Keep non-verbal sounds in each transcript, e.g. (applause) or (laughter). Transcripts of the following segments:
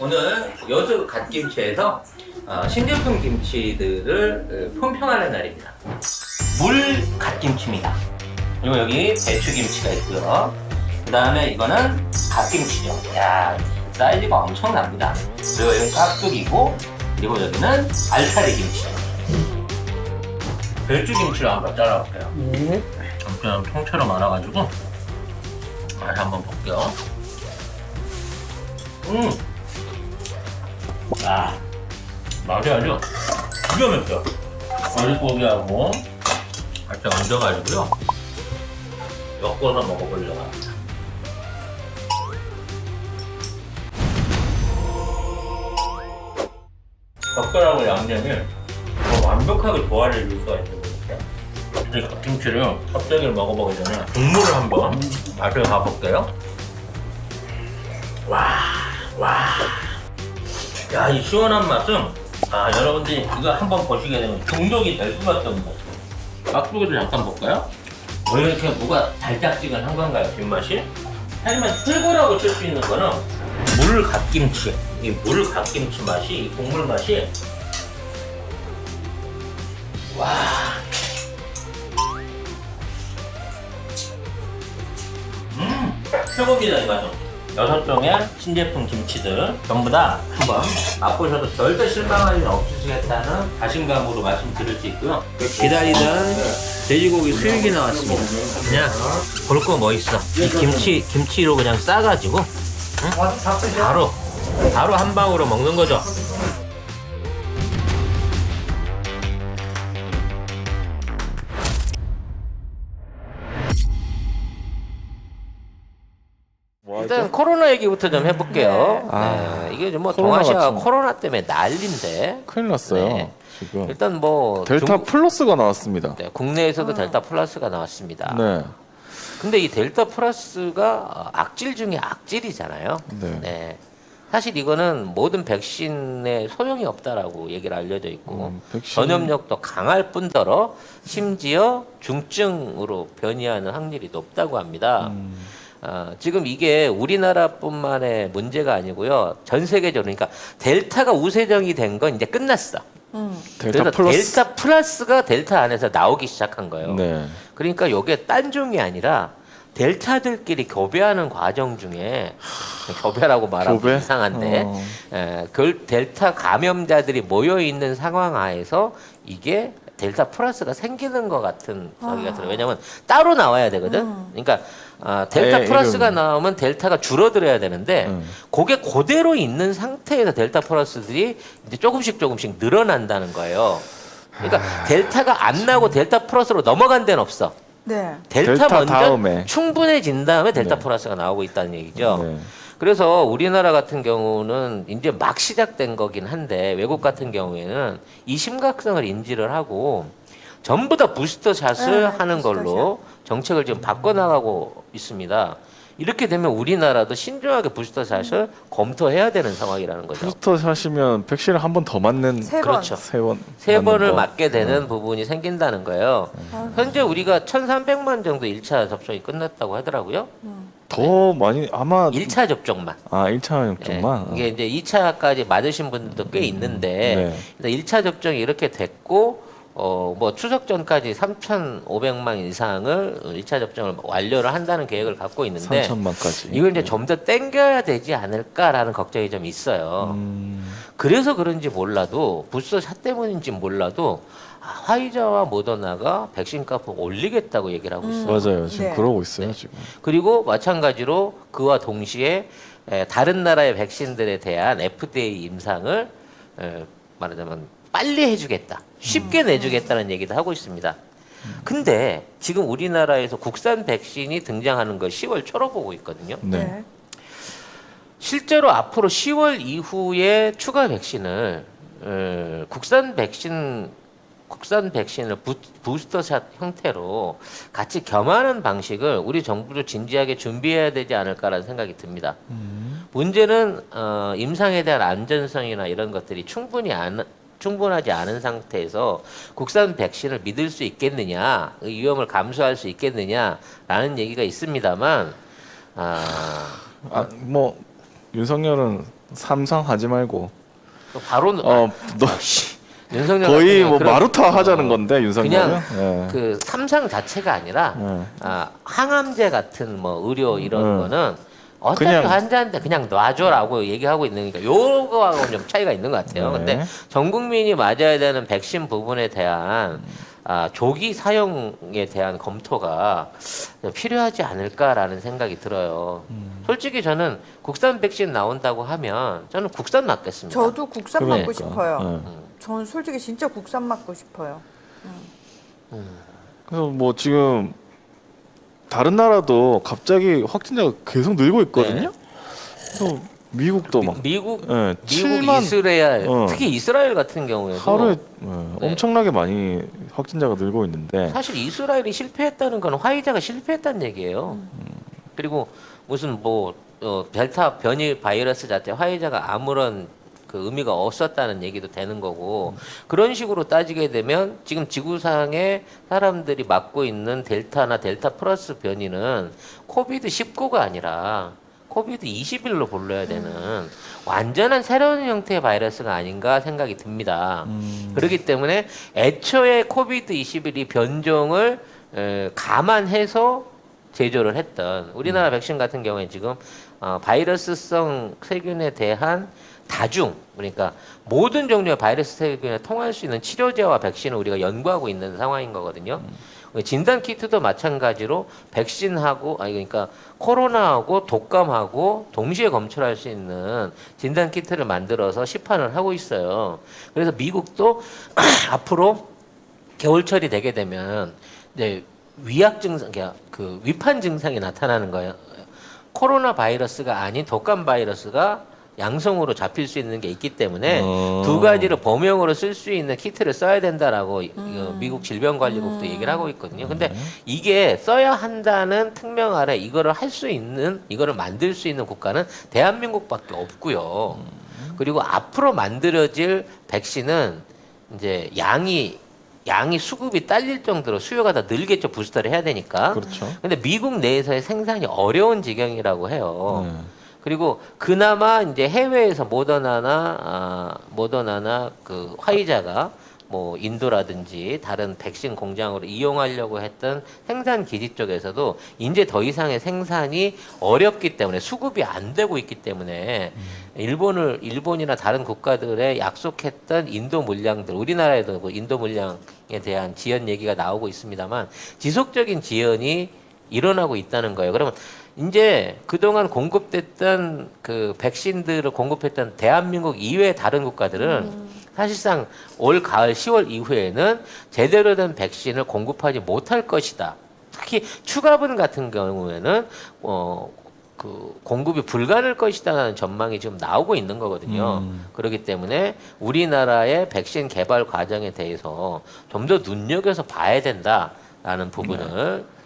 오늘 여수 갓김치에서 어, 신제품 김치들을 어, 품평하는 날입니다. 물 갓김치입니다. 그리고 여기 배추김치가 있고요. 그 다음에 이거는 갓김치죠. 야 사이즈가 엄청납니다. 그리고 여기는 깍두기고 그리고 여기는 알타리 김치. 배추김치를 한번 잘라볼게요. 네. 엄청 통째로 말아가지고 맛 한번 볼게요. 음, 아, 아주 기가 막혀. 어리고기하고 같이 얹어가지고요. 엮어서 먹어보려고 합니다. 젓갈하고 양념이 더 완벽하게 조화를 이룰 수가 있는 것 같아요. 이 갓김치를 껍데기를 먹어보기 전에 국물을 한번 맛을 봐볼게요. 와, 와. 야, 이 시원한 맛은, 아, 여러분들이 이거 한번 보시게 되면 중독이 될 수밖에 같아요. 깍두기도 잠깐 볼까요? 왜 이렇게 뭐가 달짝지근한 건가요, 뒷맛이? 하지만 최고라고 칠 수 있는 거는 물 갓김치. 이 물 갓김치 맛이, 이 국물 맛이, 와. 음, 최고입니다, 이 맛은. 여섯 종의 신제품 김치들 전부 다 한번 맛보셔도 절대 실망할 일 없으시겠다는 자신감으로 말씀드릴 수 있고요. 기다리던 돼지고기 수육이 나왔습니다. 그냥 볼 거 뭐 있어? 이 김치 김치로 그냥 싸가지고 응? 바로 바로 한 방으로 먹는 거죠. 일단 코로나 얘기부터 좀 해볼게요. 네. 아, 네, 이게 뭐 코로나 동아시아가 같은. 코로나 때문에 난리인데 큰일 났어요. 네. 지금 일단 뭐 델타 중- 플러스가 나왔습니다. 네, 국내에서도 델타 플러스가 나왔습니다. 네. 근데 이 델타 플러스가 악질 중에 악질이잖아요. 네. 사실 이거는 모든 백신에 소용이 없다라고 얘기를 알려져 있고 음, 백신- 전염력도 강할 뿐더러 심지어 중증으로 변이하는 확률이 높다고 합니다. 음, 어, 지금 이게 우리나라뿐만의 문제가 아니고요. 전 세계적으로 그러니까 델타가 우세정이 된 건 이제 끝났어. 델타 그래서 플러스. 델타 플러스가 델타 안에서 나오기 시작한 거예요. 네. 그러니까 이게 딴 종이 아니라 델타들끼리 교배하는 과정 중에 교배라고 말하면 교배? 이상한데 어. 에, 그 델타 감염자들이 모여 있는 상황 하에서 이게 델타 플러스가 생기는 것 같은 저기가 들어요. 왜냐면 따로 나와야 되거든. 그러니까 아, 델타 에, 플러스가 이름. 나오면 델타가 줄어들어야 되는데 음. 그게 그대로 있는 상태에서 델타 플러스들이 이제 조금씩 조금씩 늘어난다는 거예요. 그러니까 아, 델타가 안 나고 델타 플러스로 넘어간 데는 없어. 네. 델타, 델타 먼저 다음에. 충분해진 다음에 델타 네. 플러스가 나오고 있다는 얘기죠. 네. 그래서 우리나라 같은 경우는 이제 막 시작된 거긴 한데 외국 같은 경우에는 이 심각성을 인지를 하고 전부 다 부스터 샷을 네, 하는 부스터 걸로 정책을 지금 바꿔나가고 있습니다. 이렇게 되면 우리나라도 신중하게 부스터 샷을 검토해야 되는 상황이라는 거죠. 부스터 사시면 백신을 한 번 더 맞는 세 번. 그렇죠. 세 번. 세 맞는 번을 거. 맞게 되는 부분이 생긴다는 거예요. 아, 현재 우리가 1,300만 정도 1차 접종이 끝났다고 하더라고요. 더 많이 아마 1차 접종만. 아 1차 예, 접종만. 이게 이제 2차까지 맞으신 분들도 꽤 있는데 네. 일단 1차 접종이 이렇게 됐고 어 뭐 추석 전까지 3,500만 이상을 1차 접종을 완료를 한다는 계획을 갖고 있는데 3천만까지. 이걸 이제 좀 더 땡겨야 되지 않을까라는 걱정이 좀 있어요. 음, 그래서 그런지 몰라도 부스터 샷 때문인지 몰라도 아, 화이자와 모더나가 백신 값을 올리겠다고 얘기를 하고 있어요. 맞아요. 지금 네. 그러고 있어요 네. 지금. 그리고 마찬가지로 그와 동시에 에, 다른 나라의 백신들에 대한 FDA 임상을 에, 말하자면 빨리 해주겠다, 쉽게 내주겠다는 얘기도 하고 있습니다. 근데 지금 우리나라에서 국산 백신이 등장하는 걸 10월 초로 보고 있거든요. 네. 네. 실제로 앞으로 10월 이후에 추가 백신을 어, 국산 백신 국산 백신을 부, 부스터샷 형태로 같이 겸하는 방식을 우리 정부도 진지하게 준비해야 되지 않을까라는 생각이 듭니다. 음, 문제는 어, 임상에 대한 안전성이나 이런 것들이 충분히 안, 충분하지 않은 상태에서 국산 백신을 믿을 수 있겠느냐, 그 위험을 감수할 수 있겠느냐라는 얘기가 있습니다만, 아, 아, 뭐 윤석열은 삼성 하지 말고 또 바로 어 너, 윤석열 거의 뭐 그런- 마루타 하자는 어, 건데 윤석열은. 그냥 예. 그 삼상 자체가 아니라 예. 아, 항암제 같은 뭐 의료 이런 음. 거는 어차피 그냥- 환자한테 그냥 놔줘라고 얘기하고 있는 거니까 요거하고 좀 차이가 있는 것 같아요. 네. 근데 전 국민이 맞아야 되는 백신 부분에 대한 아, 조기 사용에 대한 검토가 필요하지 않을까라는 생각이 들어요. 음. 솔직히 저는 국산 백신 나온다고 하면 저는 국산 맞겠습니다. 저도 국산 그러니까. 맞고 싶어요. 예. 음. 저는 솔직히 진짜 국산 맞고 싶어요. 그래서 뭐 지금 다른 나라도 갑자기 확진자가 계속 늘고 있거든요. 그래서 미국도 막 미, 국 예, 미국, 7만 이스라엘, 어. 특히 이스라엘 같은 경우에도 하루에 예, 네. 엄청나게 많이 확진자가 늘고 있는데 사실 이스라엘이 실패했다는 건 화이자가 실패했다는 얘기예요. 그리고 무슨 뭐 어, 델타 변이 바이러스 자체 화이자가 아무런 그 의미가 없었다는 얘기도 되는 거고 그런 식으로 따지게 되면 지금 지구상에 사람들이 맞고 있는 델타나 델타 플러스 변이는 코비드 19가 아니라 코비드 21로 불러야 되는 완전한 새로운 형태의 바이러스가 아닌가 생각이 듭니다. 음, 그렇기 때문에 애초에 코비드 21이 변종을 에, 감안해서 제조를 했던 우리나라 백신 같은 경우에 지금 어, 바이러스성 세균에 대한 다중 그러니까 모든 종류의 바이러스 세균에 통할 수 있는 치료제와 백신을 우리가 연구하고 있는 상황인 거거든요. 진단 키트도 마찬가지로 백신하고 아니 그러니까 코로나하고 독감하고 동시에 검출할 수 있는 진단 키트를 만들어서 시판을 하고 있어요. 그래서 미국도 (clears throat) 앞으로 겨울철이 되게 되면 이제 위약 증상, 그러니까 그 위판 증상이 나타나는 거예요. 코로나 바이러스가 아닌 독감 바이러스가 양성으로 잡힐 수 있는 게 있기 때문에 어. 두 가지를 범용으로 쓸 수 있는 키트를 써야 된다라고 이- 이거 미국 질병관리국도 얘기를 하고 있거든요. 근데 이게 써야 한다는 특명 아래 이거를 할 수 있는 이거를 만들 수 있는 국가는 대한민국밖에 없고요. 그리고 앞으로 만들어질 백신은 이제 양이 양이 수급이 딸릴 정도로 수요가 더 늘겠죠 부스터를 해야 되니까. 그렇죠. 근데 미국 내에서의 생산이 어려운 지경이라고 해요. 네. 그리고 그나마 이제 해외에서 모더나나 아, 모더나나 그 화이자가 뭐 인도라든지 다른 백신 공장으로 이용하려고 했던 생산 기지 쪽에서도 이제 더 이상의 생산이 어렵기 때문에 수급이 안 되고 있기 때문에 일본을 일본이나 다른 국가들에 약속했던 인도 물량들 우리나라에도 그 인도 물량에 대한 지연 얘기가 나오고 있습니다만 지속적인 지연이 일어나고 있다는 거예요. 그러면 이제 그동안 공급됐던 그 백신들을 공급했던 대한민국 이외의 다른 국가들은 사실상 올 가을 10월 이후에는 제대로 된 백신을 공급하지 못할 것이다. 특히 추가분 같은 경우에는 어, 그 공급이 불가능할 것이다라는 전망이 지금 나오고 있는 거거든요. 음. 그렇기 때문에 우리나라의 백신 개발 과정에 대해서 좀 더 눈여겨서 봐야 된다라는 부분을 어,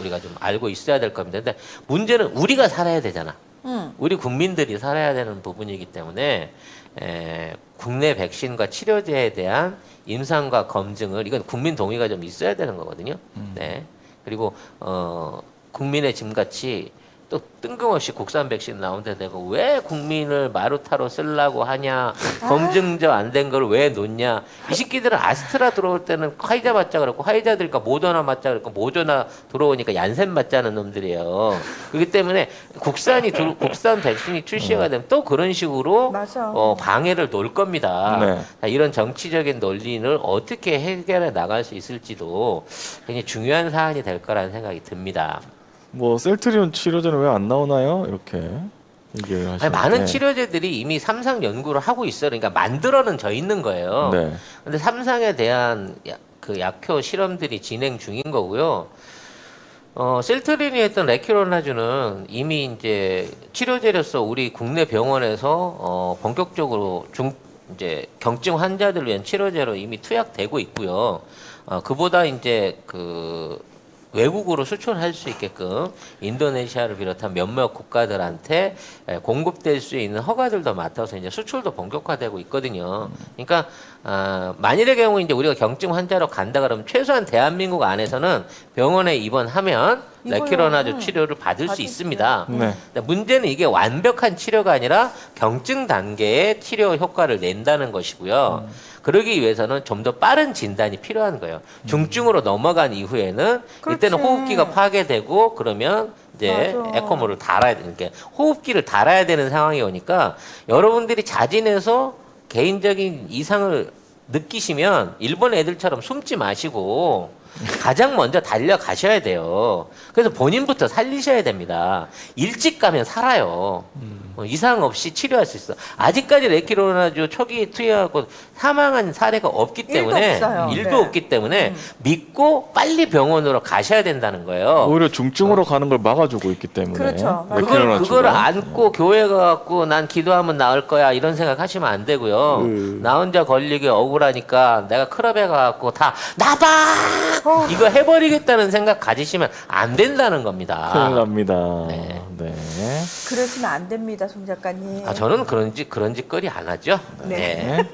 우리가 좀 알고 있어야 될 겁니다. 근데 문제는 우리가 살아야 되잖아. 음. 우리 국민들이 살아야 되는 부분이기 때문에 에, 국내 백신과 치료제에 대한 임상과 검증을 이건 국민 동의가 좀 있어야 되는 거거든요. 네. 그리고 어 국민의 짐같이 또 뜬금없이 국산 백신 나온데 내가 왜 국민을 마루타로 쓰려고 하냐 검증저 안 된 걸 왜 놓냐 이 새끼들은 아스트라 들어올 때는 화이자 맞자 그랬고 화이자 들니까 모더나 맞자 그랬고 모더나 들어오니까 얀센 맞자는 놈들이에요 그렇기 때문에 국산이 들- 국산 백신이 출시가 되면 또 그런 식으로 맞아. 어, 방해를 놓을 겁니다. 네. 자, 이런 정치적인 논리를 어떻게 해결해 나갈 수 있을지도 굉장히 중요한 사안이 될 거라는 생각이 듭니다. 뭐 셀트리온 치료제는 왜 안 나오나요? 이렇게 얘기를 하시는데 아니, 많은 치료제들이 이미 삼상 연구를 하고 있어요. 그러니까 만들어는 져 있는 거예요. 네. 근데 삼상에 대한 야- 그 약효 실험들이 진행 중인 거고요. 어, 셀트린이 했던 레키로나주는 이미 이제 치료제로서 우리 국내 병원에서 어, 본격적으로 중 이제 경증 환자들 을 위한 치료제로 이미 투약되고 있고요. 어, 그보다 이제 그 외국으로 수출할 수 있게끔 인도네시아를 비롯한 몇몇 국가들한테 에, 공급될 수 있는 허가들도 맡아서 이제 수출도 본격화되고 있거든요. 그러니까 아, 만일의 경우 이제 우리가 경증 환자로 간다 그러면 최소한 대한민국 안에서는 병원에 입원하면 레키로나주 음, 치료를 받을 수 있습니다. 네. 근데 문제는 이게 완벽한 치료가 아니라 경증 단계의 치료 효과를 낸다는 것이고요. 그러기 위해서는 좀 더 빠른 진단이 필요한 거예요. 중증으로 넘어간 이후에는 이때는 그렇지. 호흡기가 파괴되고 그러면 이제 맞아. 에코모를 달아야 되는 게 호흡기를 달아야 되는 상황이 오니까 여러분들이 자진해서 개인적인 이상을 느끼시면 일본 애들처럼 숨지 마시고 가장 먼저 달려가셔야 돼요. 그래서 본인부터 살리셔야 됩니다. 일찍 가면 살아요. 어, 이상 없이 치료할 수 있어. 아직까지 레키로나주 초기 투여하고 사망한 사례가 없기 때문에 없어요. 일도 네. 없기 때문에 믿고 빨리 병원으로 가셔야 된다는 거예요. 오히려 중증으로 가는 걸 막아주고 있기 때문에. 그렇죠. 맞아요. 그걸. 그걸 안고 교회 가갖고 난 기도하면 나을 거야 이런 생각 하시면 안 되고요. 음. 나 혼자 걸리게 억울하니까 내가 클럽에 가갖고 다 나봐 어. 이거 해버리겠다는 생각 가지시면 안 된다는 겁니다. 큰일 납니다. 네. 네. 그러시면 안 됩니다, 송 작가님. 아 저는 그런 짓 그런 짓거리 안 하죠. 네. 네. 네.